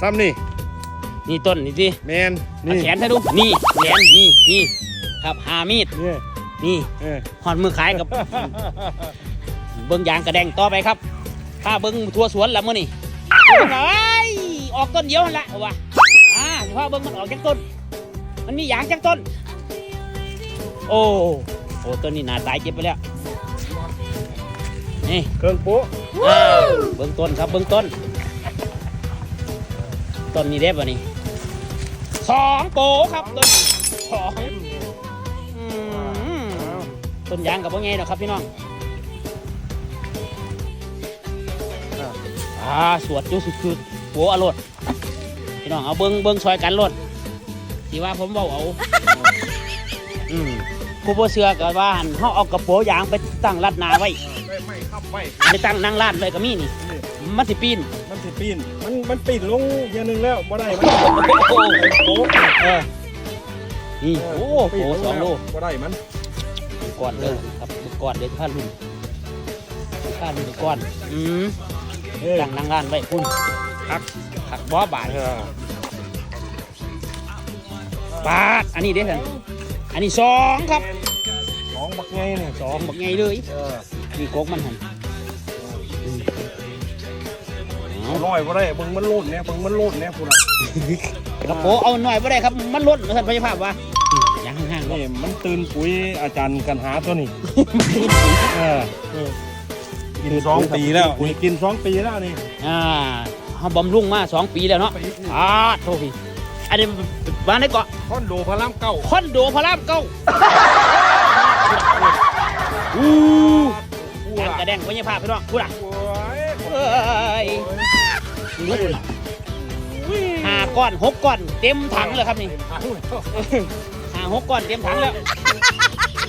ซ้ำนี่นี่ต้นนี่สิแมนเอานี่แขนให้ดูนี่แขนนี่นี่ครับหามีดนี่นี่เออหอนมือขายกับ เบิ้งยางกระแดงต่อไปครับถ้าเบิ้งทั่วสวนแล้วมื้อนี่เอ้ยออกต้นเดียวนั่นละเอาวะอ่าสิพาเบิ้งมันออกจากต้น มันมียางจากต้น โอ้โอ้ต้นนี้หนาตายเจ็บไปแล้วนี่เครื่องโป๊ะอ่าเบื้องต้นครับเบื้องต้น ต้นนี้เด็บวะนี่สองโปครับต้นนี้สองอืมต้นยางกับว่าไงเนาะครับพี่น้องอ่าสวดจุสุดคือโปอรดพี่น้องเอาเบิ้งเบิ้งซอยกันรดที่ว่าผมเบาเอาอืมผู้บ่เสือก็ว่าหันเขาเอากระโปรงยางไปตั้งรัดหนาไว้ไม่ไม่ขับไปไปตั้งนั่งร้านเลยก็มีนี่ มันสิปีนมันสิปีน มันมันปีนลงอย่างหนึงแล้วบ่ได้มันโอ้โหโป๊ะเออนี่โอ้โหปีนสองโลบ่ได้มันก่อนเลยครับก่อนเดี๋ยวผ้าลุ่นผ้าลุ่นก่อนอืมเออตั้งนั่งร้านไว้คุณหักหักบ่บาทเออบาทอันนี้เด้อท่านอันนี้สองครับสองบักไงเนี่ยสองบักไงเลยเออนี่โกกมันหัน เอาเอาร้อยบ่ได้เบิ่งมันโลดเนี่ยเบิ่งมันโลดเนี่ยพุ่นน่ะกระโปรงเอาหน่อยบ่ได้ครับ มันล้นท่านพยาภาพวะยังห่างๆนี่เนาะมันตื่นปุ๋ยอาจารย์กันหาตัวนี้เออกินสองปีแล้วนี่กินสองปีแล้วนี่อ่าเขาบำรุงมาสองปีแล้วเนาะอ่าโทษพี่อันนี้บ้านไหนเกาะคอนโดพระรามเก้าคอนโดพระรามเก้าอู้ยางกระแดงพญาภาพพี่น้องพูดอะโอ้ยเอ้ย รู้ล่ะห้าก้อนหกก้อนเต็มถังเลยครับนี่ห้าหกก้อนเต็มถังแล้ว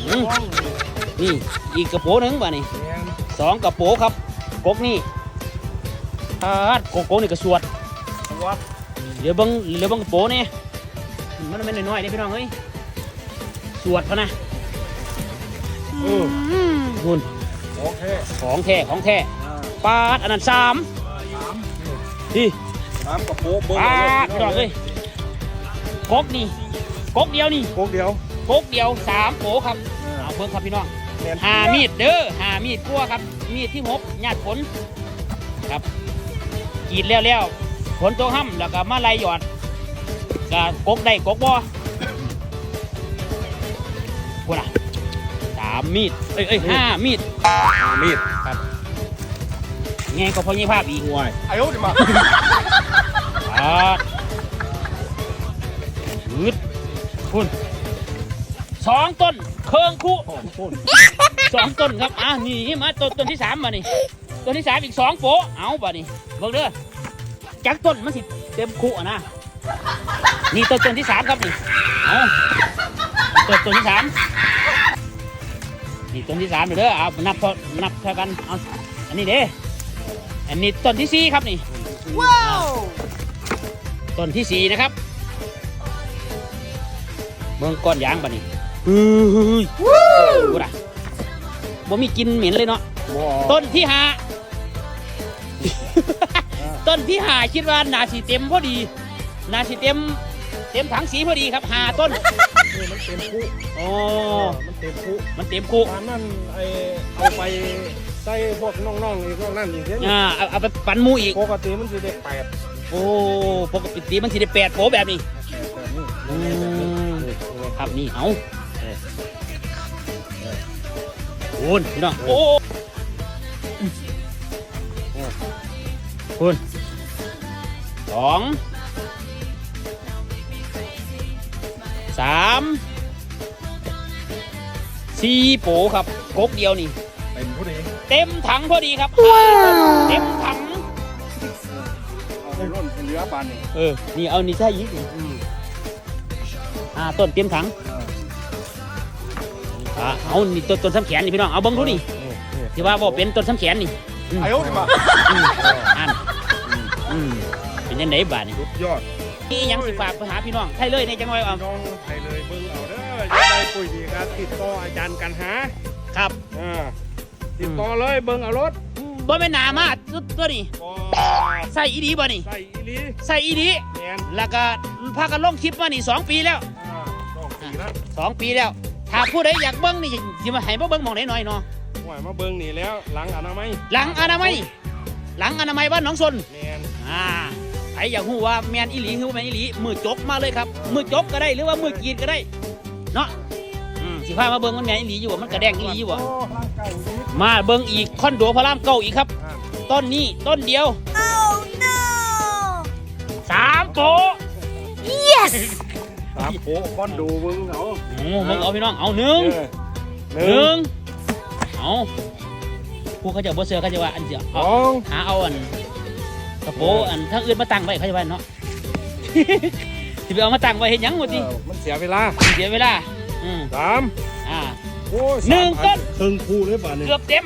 อืมนี่อีกกระโปรงหนึงบ่นี่สองกระโปรงครับกกนี่อ่ากกกนี่กระสวดเดี๋ยวเบังเดี๋ยวเบังกระโปรงนี่มันไม่นน้อยๆเด้พี่น้องเฮ้ยสวดพะนะเออหุ่นโอเคของแท้ของแท้ปาดอันนั้นสาม ที่สามกับโป๊ะเบิ้งปาดพี่น้องเอ้ยกกนี่กกเดียวนี่โป๊ะเดียวกกเดียวสามโปครับเอาเพิ่งครับพี่น้องแม่นหามีดเด้อหามีดกั้วครับ มีดที่หกญาติผลครับกรีดแล้วแล้วผลตัวห้ำแล้วก็มาไล่หยอดก็กกได้กกบ่กูน่ะสามมีดเอ้ยเอ้ยห้ามีด มีด ไงก็พอยี่ภาพอีกห่วยอายุดิมาอ่าหืดคุณสองต้นเคิงคู่สองต้นครับอะนี่มาต้นต้นที่สามมานี่ต้นที่สามอีกสองโปะเอาบ่นี่เบิ่งเด้อจักต้นมันสิเต็มคู่อะนะนี่ต้นต้นที่สามครับนี่เอาต้นต้นที่สามนี่ต้นที่สามเด้อเอานับพอนับเท่ากันเอาอันนี้เด้ อันนี้ต้นที่สี่ครับนี่ว้าวต้นที่สี่นะครับเบิ่งก้อนยางบ่นี่เฮ้ยกูด่ะบ่มีกลินเหม็นเลยเนาะบ่ต้นที่หาต้นที่หาคิดว่านาสีเต็มพอดี นาสีเต็ม เต็มถังสีพอดีครับหาต้นนี่ มันเต็มคุโอ้มันเต็มคุมันเต็มคุตอนนั้นไอเอาไปใส่พวกน้องๆอีกพวกนั้นอีกเช่นอ่าเอาเอาไปปั่นหมูอีก ปกติมันจะได้แปดโอ้ปกติมันสิได้แปดโผแบบนี้แบบนี้อืม ครับนี่เอาโอนพี่น้องโอ้คุณสอง สามสี่โปครับกกเดียวนี่ เต็มผู้ดีเต็มถังพอดีครับเต็มถังเอาไปร่นเป็นเรือบานนี่เออนี่เอานี่ใช่ยิกนี่อ่าต้นเต็มถังอ่าเอานี่ต้นต้นซ้ำแขนนี่พี่น้องเอาเบิ้งดูนี่ที่ว่าบอกเป็นต้นซ้ำแขนนี่อืมอายุดิมาอืมอ่านอืมเป็นยังไงบ้านี่สุดยอด นี่ยังสิฝากไปหาพี่น้องไทยเลยในจังหวัดเอาน้องไทยเลยเบิ่งเอาเด้อจะได้ปุ๋ยดีการติดต่ออาจารย์กันหาครับอ่าติดต่อเลยเบิ่งเอารถบ่แม่นหนามาตัวนี้บ่ใส่อีดีบ่นี่ใส่อีหลีใส่อีดีแมนแล้วก็พากันลงคลิปมานี่สองปีแล้วอ่าสองปีแล้วสองปีแล้ว ถ้าผู้ใดอยากเบิ้งนี่สิมาให้มาเบิ้งหมองไหนหน่อยเนาะหวยมาเบิ่งนี่แล้ว หลังอนามัย หลังอนามัย หลังอนามัยบ้านหนองซนแมนอ่าใค รอยากรู้ว่าแมนอีหลีหรือว่าแมนอีหลีมือจกมาเลยครับ มือจกก็ได้หรือว่ามือกรีดก็ได้ เนาะอืมสิพามาเบิ้งมันแมนอีหลีอยู่บ่มันกระแดงอีหลีอยู่บ่โร่างกายดีมาเบิ้งอีกคอนโดพระรามเก้าอีกครับอ่าต้นนี้ต้นเดียว Oh no! สามโปะ Yes! ตามโผคอนดูมึงเอาโอ้มึงเอาพี่น้องเอาหนึ่งเออหหนึ่นึ่งงเอาพวกเขาจะบ่เสือเขาจะว่าอันเสียสเอาองหาเอาอัน กระโปรงอันถ้าอื่นมาตั้งไว้เขาจะว่าเนาะที่ไปเอามาตั้งไว้เห็นยังหมดเอทีอมันเสียเวลาเสียเวลาอืมสามอ่า โอ้ยหนึ่งสามอัต้นครึ่งคู่เลยป่ะนี่เกือบเต็ม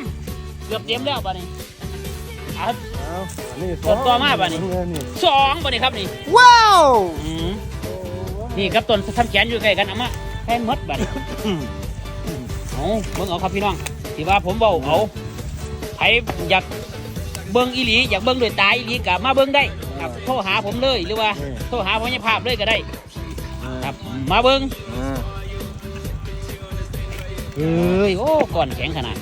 เกือบเต็มแล้วบ้านี้อะ เอาอันนี้ต้นต่อมาป่ะนี่ นี่สองบ้านี้ครับนี่ Whoa! อืมนี่ครับต้นทำแขนอยู่ใกล้กันเอามาแทนหมดบ้านี้เอาเบิ่งเอาครับพี่น้องที่ว่าผมเบาเอาใครอยาก เบิ่งอีหลีอยากเบิ่งด้วยตาอีหลีกับมาเบิ่งได้ครับโทรหาผมเลยหรือว่าโทรหาพยาภาพเลยก็ได้ครับ มาเบิ่งอ่าเอ้ยโอ้ก่อนแข็งขนาด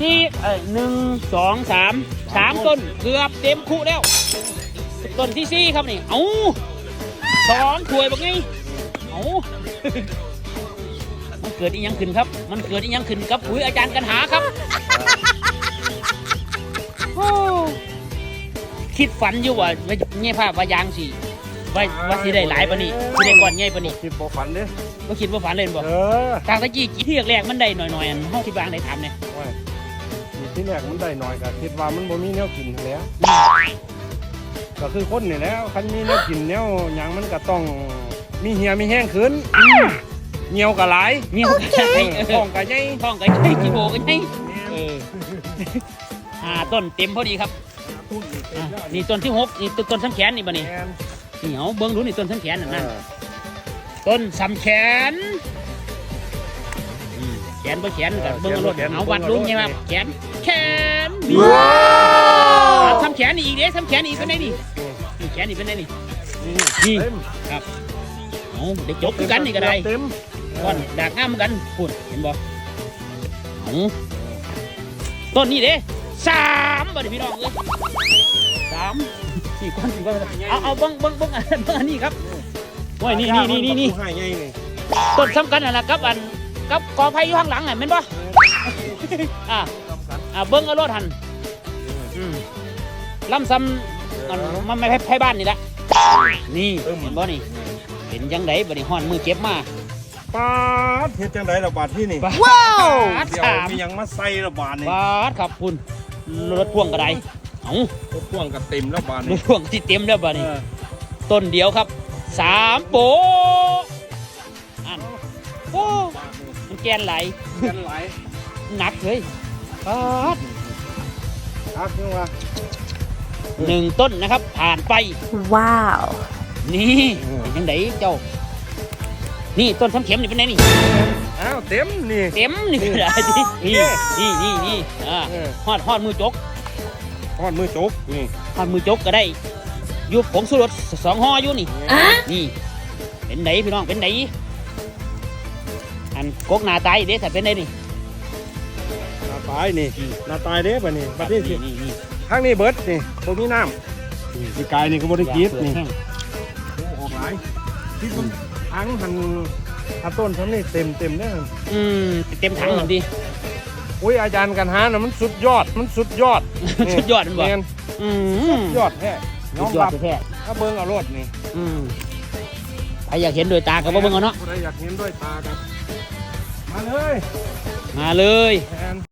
สี่เอ้ยหนึ่งสองสามสามต้นเกือบเต็มคู่แล้วต้นที่สี่ครับนี่เอาสองถ้วยบอกไงเอามันเกิดอีหยังขึ้นครับ มันเกิดอีหยังขึ้นกับปุ๋ยอาจารย์กันหาครับโอ้ คิดฝันอยู่ว่าว่าเงี้ยภาพว่ายางสิว่าว่าสิได้หลายปะนี่สิได้ก่อนใหญ่ปะนี่คิดบ่ฝันเด้ก็คิดว่าฝันเล่นบ่เออทางตะกี้กี่ที่แรกๆมันได้หน่อยๆอันห้องที่บางได้ถามเนี่ยโอ้ยนี่ที่แรกมันได้หน่อยก็คิดว่ามันบ่มีแนวกินแหล้วก็คือคนนี่แหล้วคันมีแนวกินแนวหยังมันก็ต้องมีเหี่ยมีแห้งขึ้นเหี่ยวก็หลายนี่ก็ใช่เอเอออท้องก็ใหญ่ท้องก็ใช่กี่โบก็ใช่เอออ่าต้นเต็มพอดีครับอะนี่ต้นที่หกนี่ต้นต้นซ้ำแขนนี่บ่นี่แม่นนี่เอาเบิ้งดูนี่ต้นซ้ำแขนนั่นเอนั่นอต้นซ้ำแขนอืมแขนบ่แขนกับเบิ้งเอารถเอาวัดดูไงครับแขนแขนนี่อะซ้ำแขนนี่อีกเด้ซ้ำแขนนี่อีกเป็นไงนี่นี่แขนนี่เป็นไงนี่นี่นี่เต็มเอาได้จบคือกันนี่ก็ได้เต็มก้อนดากงามเหมือนกันพูดเห็นบ่เอาต้นนี้เด้ สามบ่ได้พี่น้องเอ้ยสามสี่ก้อนสี่ก้อนเอาเอาเบิ้งเบิ้งเบิ้งอันเบิ้งอันนี้ครับโอ้ยนี่นี่นี่นี่นี่ให้ไงนี่ต้นสำคัญนั่นแหละครับอันกับกอไผ่อยู่ข้างหลังอะแม่นบ่อ่าอ่าเบิ้งเอารถหันอืมลำซ้ำอันมันไม่ไผ่บ้านนี่ละนี่เห็นบ่นี่เห็นยังไงบ่ได้ฮ้อนมือเก็บมาปาดเฮ็ดจังได๋ล่ะบาดที่นี่ว้าวบาทเดี๋ยวสามมีหยังมาใส่ละบาดนี่บาทครับคุณ รถพ่วงกระไดเอ้ารถพ่วงก็เต็มแล้วบาดรนี่ถพ่วงที่เต็มแล้วบ่นี่เออต้นเดียวครับสามโปะอันโอ้มันแกนไหลกันหลายหนักเลยบาทครับจังว่าหนึ่งต้นนะครับผ่านไป Wow! นี่เป็นยังไงเจ้า นี่ต้นสำเข็มนี่เป็นไงนี่ อ้าวเต็มนี่ เต็มนี่เป็นไรนี่นี่นี่นี่อ่าเออ ฮอดฮอดมือจกทอดมือจกนี่ฮอดมือจกก็ได้อยุบผงสุรสสองห่ออยู่นี่ นี่ เป็นไหนพี่น้องเป็นไหนอันกกหนาตายเด้แต่เป็นไหนนี่หน้าตายนี่หน้าตายเด้บัดนี้บัดนี้สินี่นี่ทางนี้เบิดนี่บ่มีน้ำนี่กายนี่ก็บ่ได้กินนี่ โอ้ออกหลายที่มันทั้งหัน หันต้นทั้งนี้เต็มเต็มเนี่ยอืมเต็มถังเหมือนดีอุ้ยอาจารย์กันหานะมันสุดยอดมันสุดยอดสุดยอดมันบอกแม่นอืสุมดยอดแท้น้สุอดงยอรัดบแท้ถ้าเบิ่งเอารถนี่ๆอืมใครอยากเห็นโดวยตาก็บ่เบิ่งเอาเนาะผู้ใดอยากเห็นด้วยตากันมาเลย มาเลยแอน